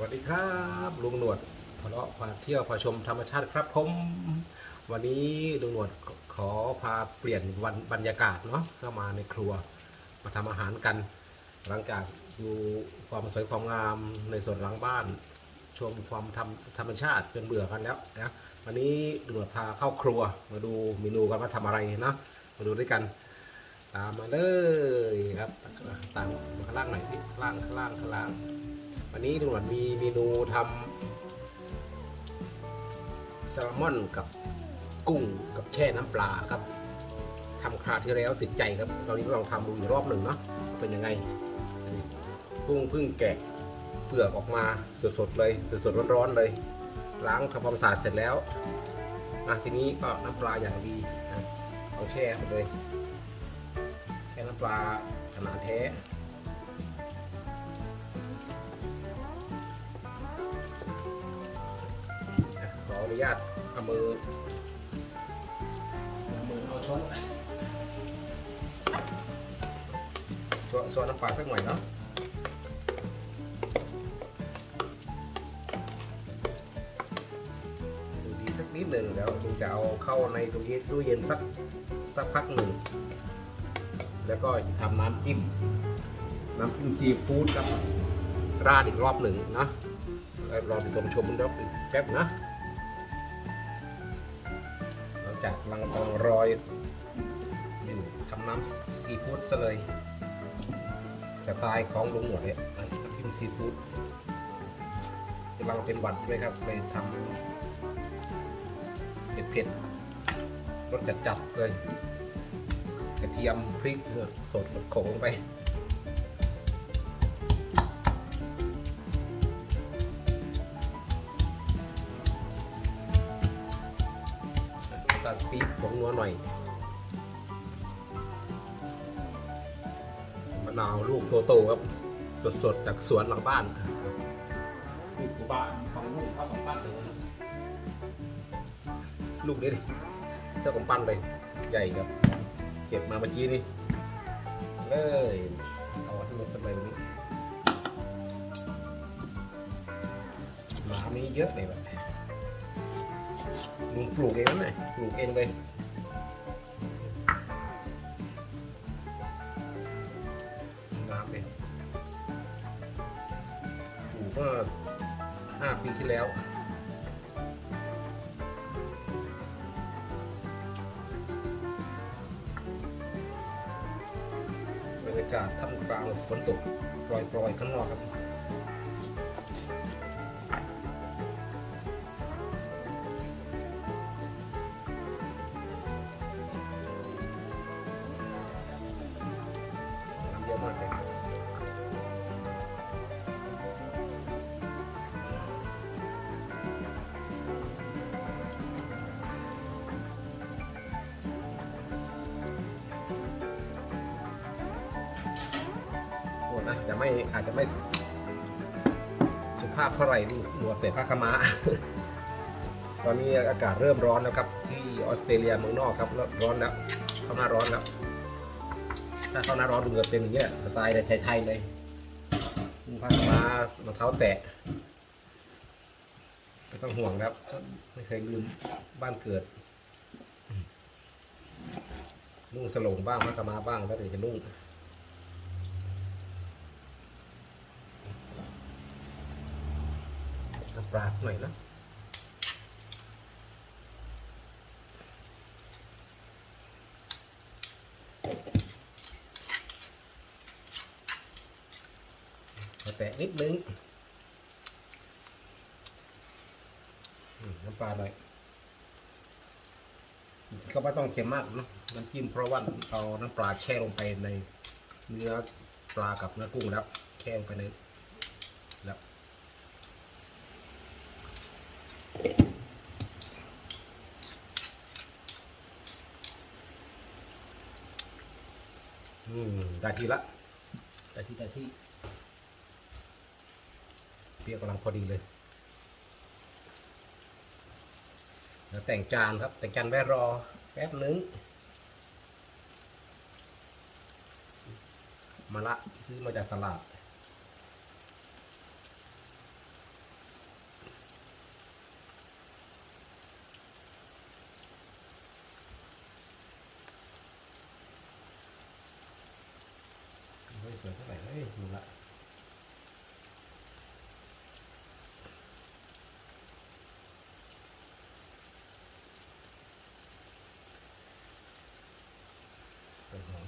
วัสดีครับ ลุงหนวดพาเลาะพาเที่ยวพาชมธรรมชาติครับผมวันนี้ลุงหนวดขอพาเปลี่ยนวันบรรยากาศเนาะเข้ามาในครัวมาทำอาหารกัน หลังจากดูความสวยความงามในส่วนหลังบ้าน ชมความธรรมธรรมชาติจนเบื่อกันแล้วนะวันนี้ลุงหนวดพาเข้าครัวมาดูเมนูกันว่าทำอะไรเนาะมาดูด้วยกันตามมาเลยครับตามมาข้างล่างหน่อยพี่ข้างล่างข้างล่างข้างล่าง วันนี้ลุงหนวดมีเมนูทำแซลมอนกับกุ้งกับแช่น้ำปลาครับทำคราวที่แล้วติดใจครับ ตอนนี้ลองทำดูอีกรอบหนึ่งเนาะเป็นยังไงกุ้งเพิ่งแกะเปลือกออกมาสดๆเลยสดๆร้อนๆเลย ล้างทำความสะอาดเสร็จแล้วอะทีนี้ก็น้ำปลาอย่างดีนะเอาแช่ไปเลยแช่น้ำปลาขนาดแท้ ออนุญาตเอามือเอามือเอาช้อนสวนสวนน้ำปลาสักหน่อยเนาะดูดีสักนิดหนึ่งแล้วดูจะเอาเข้าในตู้เย็นตู้เย็นสักสักพักหนึ่ง แล้วก็ทำน้ำจิ้มน้ำจิ้มซีฟู้ดครับราดอีกรอบหนึ่งนะรอติดตามชมมันรอบอีกแป๊บนะ จากกำลังกำลังรอยอยู่ทำน้ำซีฟู้ดซะเลยสไตล์ของลุงหนวดเนี่ยน้ำจิ้มซีฟู้ดกำลังเป็นหวัดด้วยครับเลยทำเผ็ดๆรสจัดๆเลยกระเทียมพริกสดโขลงไป น้ำตาลปี๊บผงนัวหน่อยมะนาวลูกโตๆครับ สดๆ จากสวนหลังบ้านลูกบ้านของลูกเข้าของปั้นเลยลูกนี้ดิเจ้าของปั้นเลยใหญ่ครับ เก็บมาเมื่อกี้นี่เลยเอาที่มันสมัยนี้หมามีเยอะเลยแบบ ลุงปลูกเองนั่นแหละปลูกเองเลยน้ำเลยปลูกเมื่อห้าปีที่แล้วบรรยากาศท่ามกลางฝนตกปล่อยๆข้างนอกครับ จะไม่อาจจะไม่สุภาพเท่าไหร่หนวดเสร็จผ้าขม้า ตอนนี้อากาศเริ่มร้อนแล้วครับ ที่ออสเตรเลียเมืองนอกครับร้อนแล้วเข้าหน้าร้อนแล้ว ถ้าเข้าหน้าร้อนดูจะเป็นอย่างเงี้ยสไตล์ไทยๆเลยผ้าขาม้ารองเท้าแตะไม่ต้องห่วงครับ ไม่เคยลืมบ้านเกิดนุ่งสลงบ้างผ้าขาวม้าบ้างแล้วแต่จะนุ่ง น้ำ ปลาสักหน่อยนะแตะนิดนึงน้ำปลาหน่อยก็ไม่ต้องเค็มมากนะน้ำจิ้มเพราะว่าเอาน้ำปลาแช่ลงไปในเนื้อปลากับเนื้อกุ้งแล้วแช่ลงไปในแล้ว อืมได้ที่ละได้ที่ได้ที่ เปรี้ยวกำลังพอดีเลย แล้วแต่งจานครับ แต่งจานไว้รอแป๊บนึงมาละซื้อมาจากตลาด นี่ละต้นหอม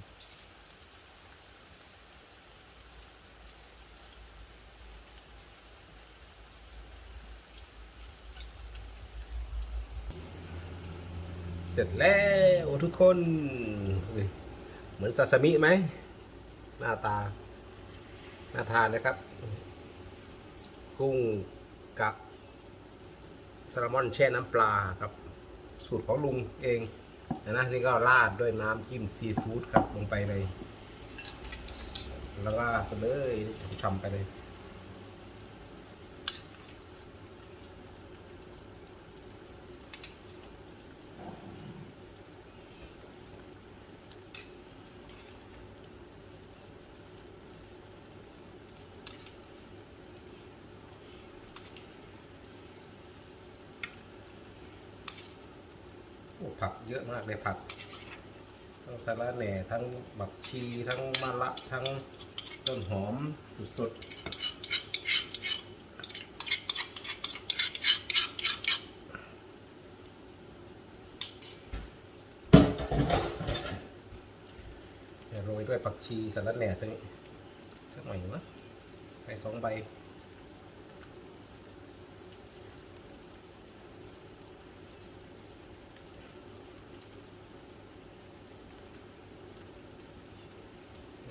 เส ร็จแล้วทุกคน เหมือนซาซิมิไหม หน้าตา น่าทานนะครับ กุ้งกับแซลมอนแช่น้ำปลาครับ สูตรของลุงเองนะนะนี่ก็ราดด้วยน้ำจิ้มซีฟู้ดครับลงไปเลย แล้วราดไปเลยทำไปเลย ผักเยอะมากเลยผัก ทั้งสาระแหน่ทั้งบักชีทั้งมะละทั้งต้นหอมสุดๆเดี๋ยวโรยด้วยผักชีสาระแหน่ตรงนี้สักหน่อยนะใส่สองใบ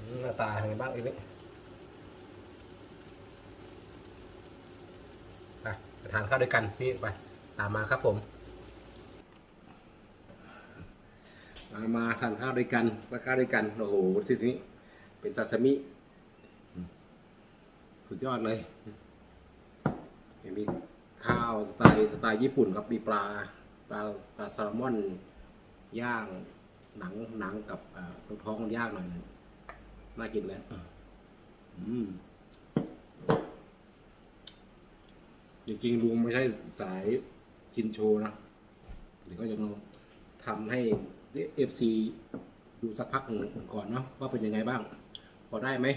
อืมหน้างอีกนิดไปทานข้าวด้วยกันนี่ไปตามมาครับผม มามาทานข้าวด้วยกันมาข้าวด้วยกันโอ้โหสินี้เป็นซาซิมิสุดยอดเลยมีข้าวสไตล์สไตล์ญี่ปุ่นครับมีปลาปลาปลาแซลมอนย่างหนังหนังกับตรงท้องย่างหน่อยหนึง น่ากินเลยอืมจริงๆลุงไม่ใช่สายกินโชว์นะเดี๋ยวก็ยังทำให้เอฟซีดูสักพักหนึ่งก่อนเนาะว่าเป็นยังไงบ้าง พอได้ไหม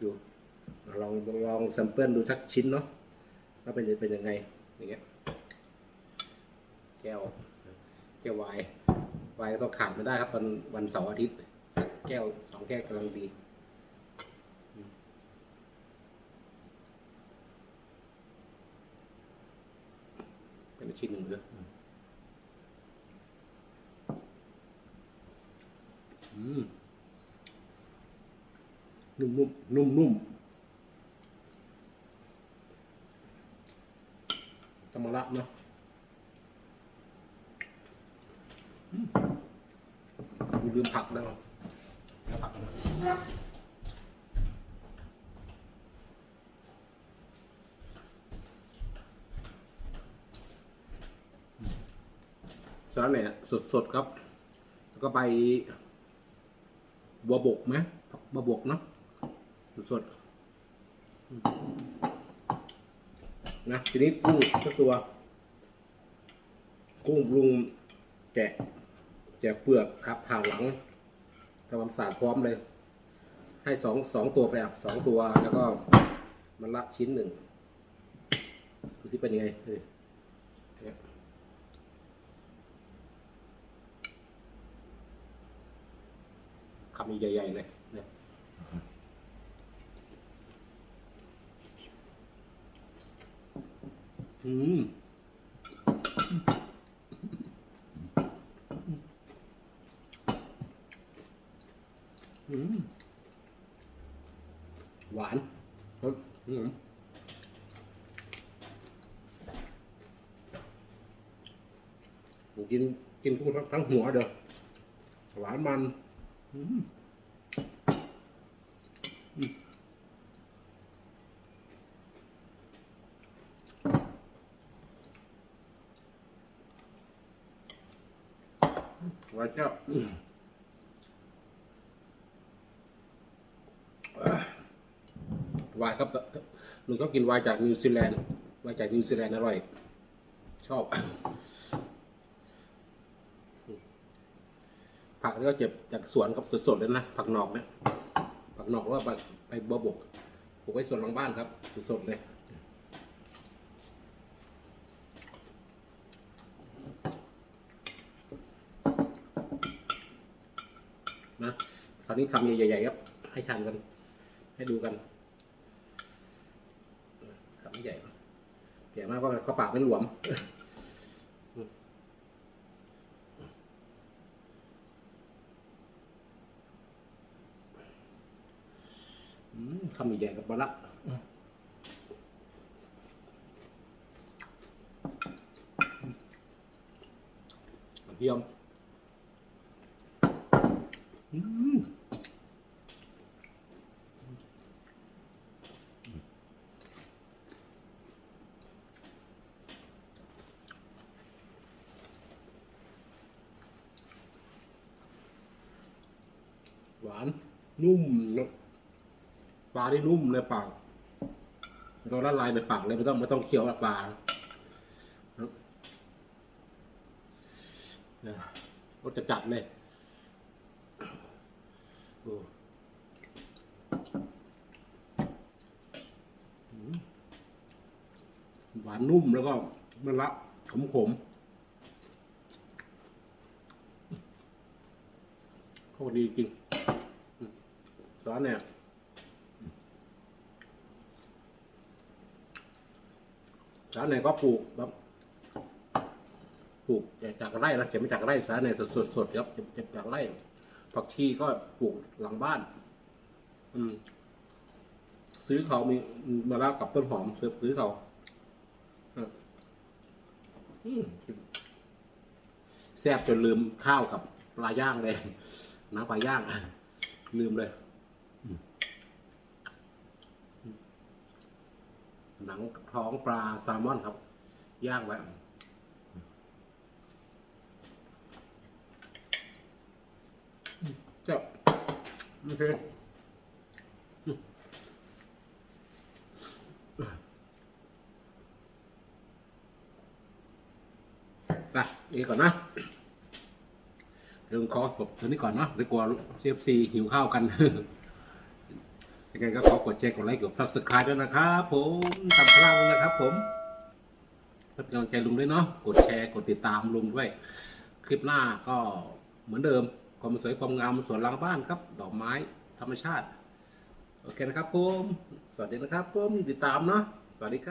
ดูลองลองแซมเปิลดูสักชิ้นเนาะว่าเป็นเป็นยังไงอย่างเงี้ยแก้วแก้ววาย ไวน์ก็ต้องขาดไม่ได้ครับตอนวันเสาร์อาทิตย์สักแก้วสองแก้วกำลังดีอืมเป็นชิ้นหนึ่งเลยอืมนุ่มๆนุ่มนุ่มๆตำมะละเนาะ ลื มผักแล้วแล้วผักนะสารแหน่สดๆครับ แล้วก็ใบบัวบกไหมบัวบกเนาะสดๆอืมนะ ทีนี้กุ้งสักตัว กุ้งปรุงแกะ แกะเปลือกครับผ่าหลังทำความสะอาดพร้อมเลย ให้สองสองตัวไปอะสองตัวแล้วก็มันละชิ้นหนึ่งดูสิเป็นยังไงเออคำใหญ่ๆเลยเนี่ยอืม อืม หวานครับอืมกินกินกุ้งทั้งทั้งหัวเด้อหวานมันอืมอืมหวาเจ้าอืม วายครับลุงก็กินวายจากนิวซีแลนด์วายจากนิวซีแลนด์อร่อย ชอบ ผักนี่ก็เก็บจากสวนกับสดๆเลยนะ ผักหนอกเนี่ยผักหนอกวก็ไปไปบัวบกปลูกไว้สวนหลังบ้านครับสดๆเลยนะคราวนี้คำใหญ่ๆครับ ให้ชันกัน ให้ดูกันคำใหญ่ ใหญ่มากก็เข้าปากไม่หลวมอืมคำใหญ่กับบละเทียมอืมานนุ่มปลาที่นุ่มเลยปากเราละลายในปากเลยไม่ต้องไม่ต้องเคี้ยวปลานะรสจะจัดเลยหวานนุ่มแล้วก็มันละขมขมๆโคตรดีจริง ซอสเนี่ยแล้วไหนก็ปลูกแบบปลูกจากไร่นะเก็บมาจากไร่สาในสดสดๆครับเก็บเก็บจากไร่ผักชีก็ปลูกหลังบ้าน อืม ซื้อเขามีมาแล้วกับต้นหอมซื้อซื้อเขาแซ่บจนลืมข้าวกับปลาย่างเลยน้ำปลาย่าง ลืมเลย หนังท้องปลาแซลมอนครับ ย่างไว้เจ้าโอเคไปนี่ก่อนนะเรื่องขอจบตรงนี้ก่อนเนาะเดี๋ยวกลัวซีเอฟซีหิวข้าวกันยัง ไงก็ขอกดแชร์กดไลค์กด subscribe ด้วยนะครับผมตามพลังนะครับผมเพื่อเป็นกำลังใจลุงด้วยเนาะกดแชร์กดติดตามลุงด้วย คลิปหน้าก็เหมือนเดิมความสวยความงามสวนหลังบ้านครับ ดอกไม้ธรรมชาติ โอเคนะครับผม สวัสดีนะครับผมที่ติดตามเนาะสวัสดีครับ